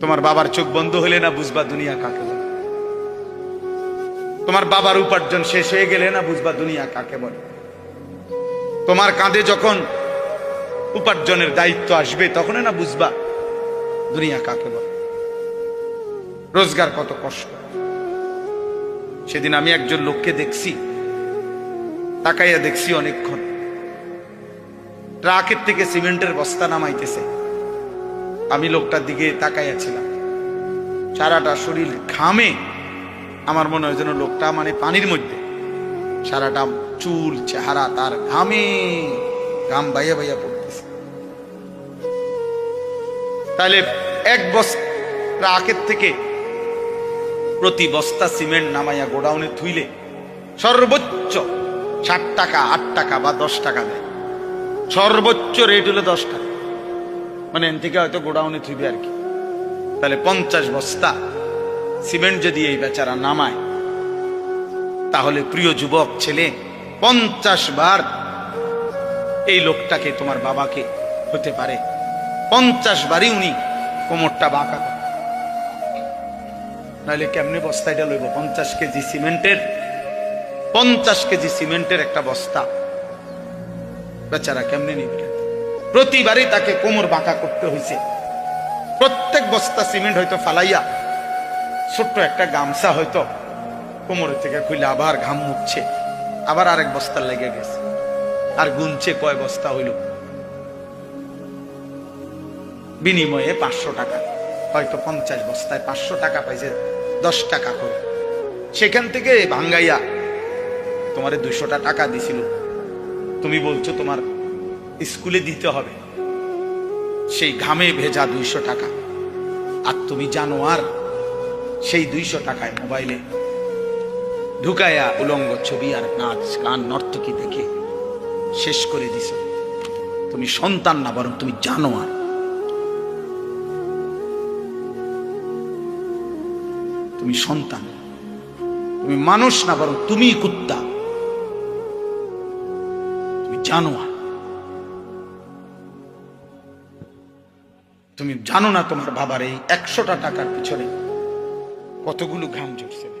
তোমার বাবার চোখ বন্ধ হলে না বুঝবা দুনিয়া কাকে বলে? তোমার বাবার উপার্জন শেষ হয়ে গেলে না বুঝবা দুনিয়া কাকে বলে? তোমার কাঁধে যখন উপার্জনের দায়িত্ব আসবে তখন না বুঝবা দুনিয়া কাকে বলে? রোজগার কত কষ্ট। সেদিন আমি একজন লোককে দেখছি, তাকাইয়া দেখছি অনেকক্ষণ। ট্রাকের থেকে সিমেন্টের বস্তা নামাইতেছে। আমি লোকটার দিকে তাকাইয়াছিলাম সারাটা শরীর ঘামে। আমার মনে হয় যেন লোকটা মানে পানির মধ্যে। সারাটা চুল, চেহারা তার ঘামে। ঘাম বাইয়া বাইয়া পড়তেছে। তাহলে এক বস্তা ট্রাকের থেকে প্রতি বস্তা সিমেন্ট নামাইয়া গোডাউনে থুইলে সর্বোচ্চ ষাট টাকা, আট টাকা বা দশ টাকা দেয়। সর্বোচ্চ রেট হলো দশ টাকা। মানে এন থেকে হয়তো গোডাউনে থুইবে আর কি। তাহলে পঞ্চাশ বস্তা সিমেন্ট যদি এই বেচারা নামায়, তাহলে প্রিয় যুবক ছেলে, পঞ্চাশ বার এই লোকটাকে তোমার বাবাকে হতে পারে। পঞ্চাশ বারই উনি কোমরটা বাঁকা নাহলে কেমনে বস্তা এটা লইব? পঞ্চাশ কেজি সিমেন্টের, পঞ্চাশ কেজি সিমেন্টের একটা বস্তা। বেচারা কেমনে নিবে? প্রতিবারই তাকে কোমর বাঁকা করতে হয়েছে প্রত্যেক বস্তা সিমেন্ট হয়তো ফালাইয়া ছোট্ট একটা গামছা হয়তো কোমরের থেকে খুলে আবার ঘাম মুছছে, আবার আরেক বস্তা লেগে গেছে, আর গুনছে কয় বস্তা হইল। বিনিময়ে পাঁচশো টাকা, হয়তো পঞ্চাশ বস্তায় পাঁচশো টাকা পাইছে, দশ টাকা করে। সেখান থেকে ভাঙ্গাইয়া তোমারে দুশোটা টাকা দিছিল। তুমি বলছো তোমার স্কুলে দিতে হবে। সেই ঘামে ভেজা দুইশো টাকা। আর তুমি জানো আর, সেই দুইশো টাকায় মোবাইলে ঢুকায়া উলঙ্গ ছবি আর নাচ গান নর্তকী দেখে শেষ করে দিছ। তুমি সন্তান না, বরং তুমি জানো আর। তুমি সন্তান, তুমি মানুষ না, বরং তুমি কুত্তা। তুমি জানোয়ার তুমি জানো না তোমার বাবার এই একশোটা টাকার পিছনে কতগুলো ঘাম ঝরছে।